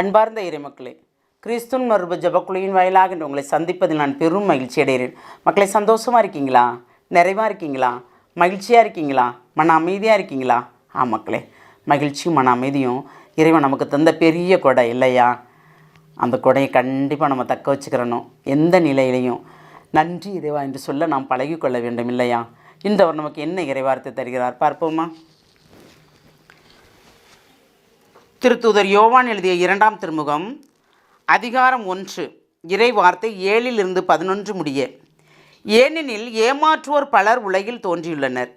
அன்பார்ந்த இறைமக்களே கிறிஸ்துன் மறுப ஜபக்குழுவின் வாயிலாக இன்று உங்களை சந்திப்பதில் நான் பெரும் மகிழ்ச்சி அடைகிறேன். மக்களை சந்தோஷமாக இருக்கீங்களா? நிறைவாக இருக்கீங்களா? மகிழ்ச்சியாக இருக்கீங்களா? மன அமைதியாக இருக்கீங்களா? ஆ மக்களே மகிழ்ச்சியும் மன அமைதியும் இறைவன் நமக்கு தந்த பெரிய கொடை இல்லையா? அந்த கொடையை கண்டிப்பாக நம்ம தக்க வச்சுக்கிறணும். எந்த நிலையிலையும். நன்றி இறைவா என்று சொல்ல நாம் பழகிக்கொள்ள வேண்டும் இல்லையா? இந்தவர் நமக்கு என்ன இறைவார்த்தை தருகிறார்? பார்ப்போமா? திருத்தூதர் யோவான் எழுதிய இரண்டாம் திருமுகம் அதிகாரம் ஒன்று இறை வார்த்தை ஏழிலிருந்து பதினொன்று முடிய. ஏனெனில் ஏமாற்றுவோர் பலர் உலகில் தோன்றியுள்ளனர்.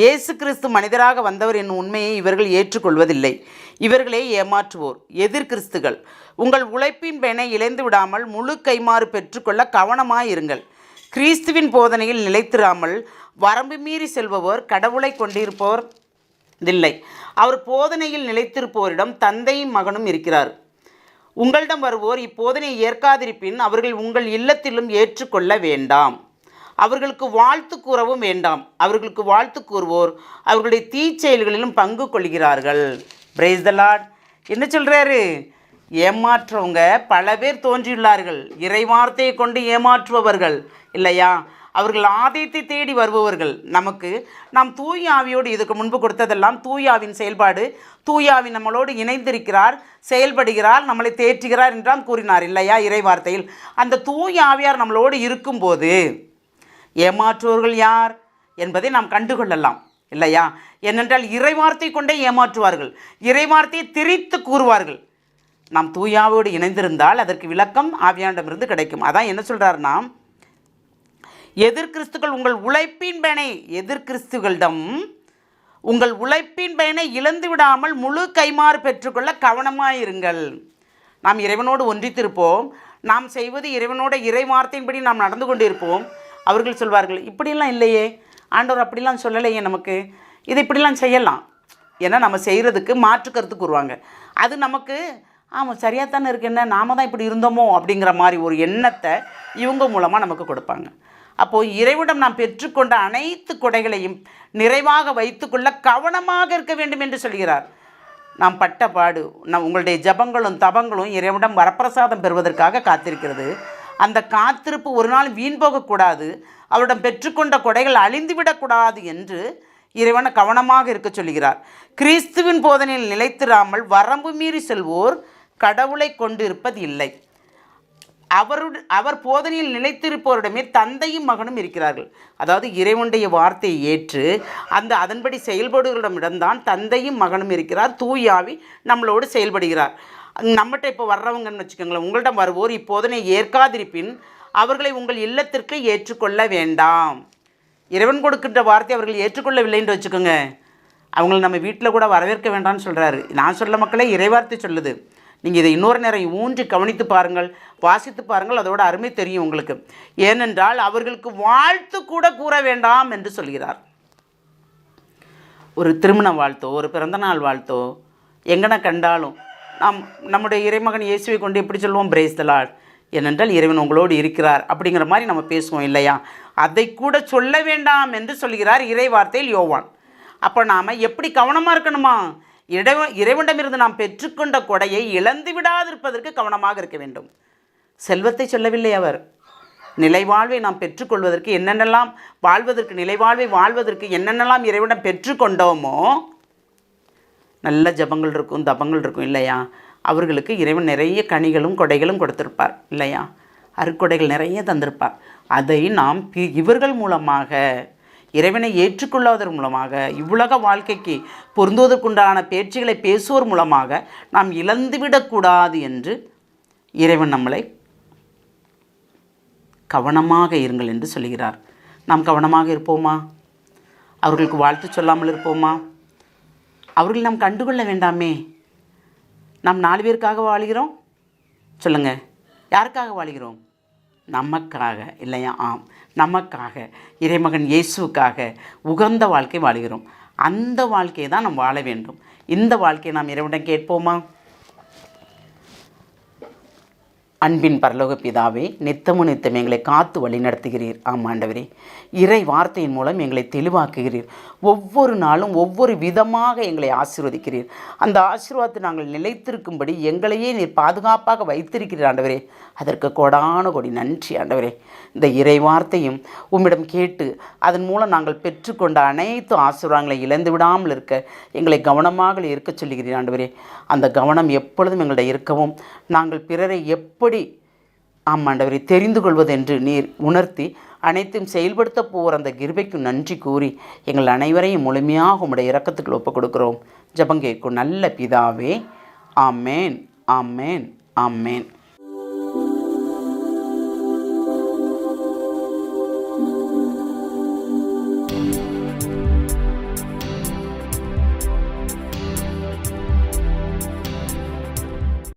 இயேசு கிறிஸ்து மனிதராக வந்தவர் என்னும் உண்மையை இவர்கள் ஏற்றுக்கொள்வதில்லை. இவர்களே ஏமாற்றுவோர் எதிர்கிறிஸ்துகள் உங்கள் உழைப்பின் பெனை இழந்து விடாமல் முழு கைமாறு பெற்றுக்கொள்ள கவனமாயிருங்கள். கிறிஸ்துவின் போதனையில் நிலைத்திராமல் வரம்பு மீறி செல்பவர் கடவுளை கொண்டிருப்போர் இல்லை அவர் போதனையில் நிலைத்திருப்போரிடம் தந்தையும் மகனும் இருக்கிறார். உங்களிடம் வருவோர் இப்போதனையை ஏற்காதிருப்பின் அவர்கள் உங்கள் இல்லத்திலும் ஏற்றுக்கொள்ள வேண்டாம். அவர்களுக்கு வாழ்த்து கூறவும் வேண்டாம். அவர்களுக்கு வாழ்த்து கூறுவோர் அவர்களுடைய தீச்செயல்களிலும் பங்கு கொள்கிறார்கள். பிரைஸ் த லார்ட் என்ன சொல்கிறாரு ஏமாற்றவங்க பல பேர் தோன்றியுள்ளார்கள். இறைவார்த்தையை கொண்டு ஏமாற்றுபவர்கள். இல்லையா? அவர்கள் ஆதியத்தை தேடி வருபவர்கள். நமக்கு நாம் தூய ஆவியோடு இதுக்கு முன்பு கொடுத்ததெல்லாம் தூயாவின் செயல்பாடு. தூயாவி நம்மளோடு இணைந்திருக்கிறார் செயல்படுகிறார் நம்மளை தேற்றுகிறார் என்றான் கூறினார். இல்லையா? இறைவார்த்தையில். அந்த தூய ஆவியார் நம்மளோடு இருக்கும்போது ஏமாற்றுவர்கள் யார் என்பதை நாம் கண்டுகொள்ளலாம். இல்லையா? ஏனென்றால் இறைவார்த்தை கொண்டே ஏமாற்றுவார்கள். இறைவார்த்தையை திரித்து கூறுவார்கள். நாம் தூயாவோடு இணைந்திருந்தால் அதற்கு விளக்கம் ஆவியாண்டமிருந்து கிடைக்கும். அதான் என்ன சொல்கிறாருன்னா எதிர்கிறிஸ்துக்கள் உங்கள் உழைப்பின் பயனை எதிர்கிறிஸ்துகளிடம் உங்கள் உழைப்பின் பயனை இழந்து விடாமல் முழு கைமாறு பெற்றுக்கொள்ள கவனமாயிருங்கள். நாம் இறைவனோடு ஒன்றித்திருப்போம். நாம் செய்வது இறைவனோட இறை வார்த்தையின்படி நாம் நடந்து கொண்டிருப்போம். அவர்கள் சொல்வார்கள் இப்படிலாம் இல்லையே. ஆண்டவர் அப்படிலாம் சொல்லலையே நமக்கு. இது இப்படிலாம் செய்யலாம். ஏன்னா நம்ம செய்கிறதுக்கு மாற்று கருத்து கூறுவாங்க அது நமக்கு ஆமாம் சரியாக தானே இருக்கு. என்ன நாம தான் இப்படி இருந்தோமோ? அப்படிங்கிற மாதிரி ஒரு எண்ணத்தை இவங்க மூலமாக நமக்கு கொடுப்பாங்க. அப்போது இறைவிடம் நாம் பெற்றுக்கொண்ட அனைத்து கொடைகளையும் நிறைவாக வைத்துக்கொள்ள கவனமாக இருக்க வேண்டும் என்று சொல்கிறார். நாம் பட்ட பாடு நம் உங்களுடைய ஜபங்களும் தபங்களும் இறைவிடம் வரப்பிரசாதம் பெறுவதற்காக காத்திருக்கிறது. அந்த காத்திருப்பு ஒரு நாள் வீண் போகக்கூடாது. அவரிடம் பெற்றுக்கொண்ட கொடைகள் அழிந்துவிடக்கூடாது என்று இறைவனை கவனமாக இருக்க சொல்கிறார். கிறிஸ்துவின் போதனையில் நிலைத்திராமல் வரம்பு மீறி செல்வோர் கடவுளை கொண்டிருப்பது இல்லை அவருடைய அவர் போதனையில் நிலைத்திருப்பவரிடமே தந்தையும் மகனும் இருக்கிறார்கள். அதாவது இறைவனுடைய வார்த்தையை ஏற்று அந்த அதன்படி செயல்படுகளிடமிடம்தான் தந்தையும் மகனும் இருக்கிறார். தூயாவி நம்மளோடு செயல்படுகிறார். நம்மகிட்ட இப்போ வர்றவங்கன்னு வச்சுக்கோங்களேன் உங்களிடம் வருவோர் இப்போதனை ஏற்காதிருப்பின் அவர்களை உங்கள் இல்லத்திற்கு ஏற்றுக்கொள்ள வேண்டாம். இறைவன் கொடுக்கின்ற வார்த்தை அவர்கள் ஏற்றுக்கொள்ளவில்லைன்னு வச்சுக்கோங்க. அவங்களை நம்ம வீட்டில் கூட வரவேற்க வேண்டாம்னு சொல்கிறாரு நான் சொல்ல மக்களே இறைவார்த்தை சொல்லுது. நீங்கள் இதை இன்னொரு நேரம் ஊன்றி கவனித்து பாருங்கள் வாசித்து பாருங்கள் அதோட அருமை தெரியும் உங்களுக்கு. ஏனென்றால் அவர்களுக்கு வாழ்த்து கூட கூற வேண்டாம் என்று சொல்கிறார். ஒரு திருமண வாழ்த்தோ ஒரு பிறந்தநாள் வாழ்த்தோ எங்கன கண்டாலும் நாம் நம்முடைய இறைமகன் இயேசுவை கொண்டு எப்படி சொல்லுவோம் பிரேஸ் ஏனென்றால் இறைவன் உங்களோடு இருக்கிறார் அப்படிங்கிற மாதிரி நம்ம பேசுவோம் இல்லையா? அதை கூட சொல்ல வேண்டாம் என்று சொல்கிறார் இறை வார்த்தையில் யோவான். அப்போ நாம் எப்படி கவனமாக இருக்கணுமா? இறைவ இறைவனிடமிருந்து நாம் பெற்றுக்கொண்ட கொடையை இழந்து விடாதிருப்பதற்கு கவனமாக இருக்க வேண்டும். செல்வத்தை சொல்லவில்லை அவர். நிலைவாழ்வை நாம் பெற்றுக்கொள்வதற்கு என்னென்னலாம் வாழ்வதற்கு நிலைவாழ்வை வாழ்வதற்கு என்னென்னலாம் இறைவனிடம் பெற்றுக்கொண்டோமோ நல்ல ஜபங்கள் இருக்கும் தபங்கள் இருக்கும் இல்லையா? அவர்களுக்கு இறைவன் நிறைய கனிகளும் கொடைகளும் கொடுத்திருப்பார் இல்லையா? அருக்கொடைகள் நிறைய தந்திருப்பார். அதை நாம் பி- இவர்கள் மூலமாக இறைவனை ஏற்றுக்கொள்ளாததன் மூலமாக இவ்வுலக வாழ்க்கைக்கு பொருந்துவதற்குண்டான பேச்சுகளை பேசுவோர் மூலமாக நாம் இழந்துவிடக்கூடாது என்று இறைவன் நம்மளை கவனமாக இருங்கள் என்று சொல்கிறார் நாம் கவனமாக இருப்போமா? அவர்களுக்கு வாழ்த்து சொல்லாமல் இருப்போமா? அவர்கள் நாம் கண்டுகொள்ள வேண்டாமே. நாம் நாலு பேருக்காக வாழ்கிறோம்? சொல்லுங்கள் யாருக்காக வாழ்கிறோம்? நமக்காக இல்லையா? ஆம். நமக்காக இறைமகன் இயேசுக்காக உகந்த வாழ்க்கை வாழ்கிறோம். அந்த வாழ்க்கையை தான் நாம் வாழ வேண்டும். இந்த வாழ்க்கையை நாம் இறைவனிடம் கேட்போமா? அன்பின் பரலோக பிதாவே நித்தமும் நித்தம் எங்களை காத்து வழி நடத்துகிறீர் ஆமாண்டவரே இறை வார்த்தையின் மூலம் எங்களை தெளிவாக்குகிறீர். ஒவ்வொரு நாளும் ஒவ்வொரு விதமாக எங்களை ஆசீர்வதிக்கிறீர். அந்த ஆசீர்வாதத்தை நாங்கள் நிலைத்திருக்கும்படி எங்களையே நீர் பாதுகாப்பாக வைத்திருக்கிறீர் ஆண்டவரே. அதற்கு கொடான கொடி நன்றி ஆண்டவரே. இந்த இறை வார்த்தையும் உம்மிடம் கேட்டு அதன் மூலம் நாங்கள் பெற்றுக்கொண்ட அனைத்து ஆசீர்வாதங்களை இழந்து விடாமல் இருக்க எங்களை கவனமாக இருக்க சொல்லுகிறீர் ஆண்டவரே. அந்த கவனம் எப்பொழுதும் எங்கள்கிட்ட இருக்கவும் நாங்கள் பிறரை எப்படி ஆமாண்டவரை தெரிந்து கொள்வதென்று நீர் உணர்த்தி அனைத்தும் செயல்படுத்த போகிற அந்த கிருபைக்கு நன்றி கூறி எங்கள் அனைவரையும் முழுமையாக உம்முடைய இறக்கத்துக்கு ஒப்புக் கொடுக்கிறோம் ஜபம் நல்ல பிதாவே ஆமேன் ஆமேன் ஆமேன்.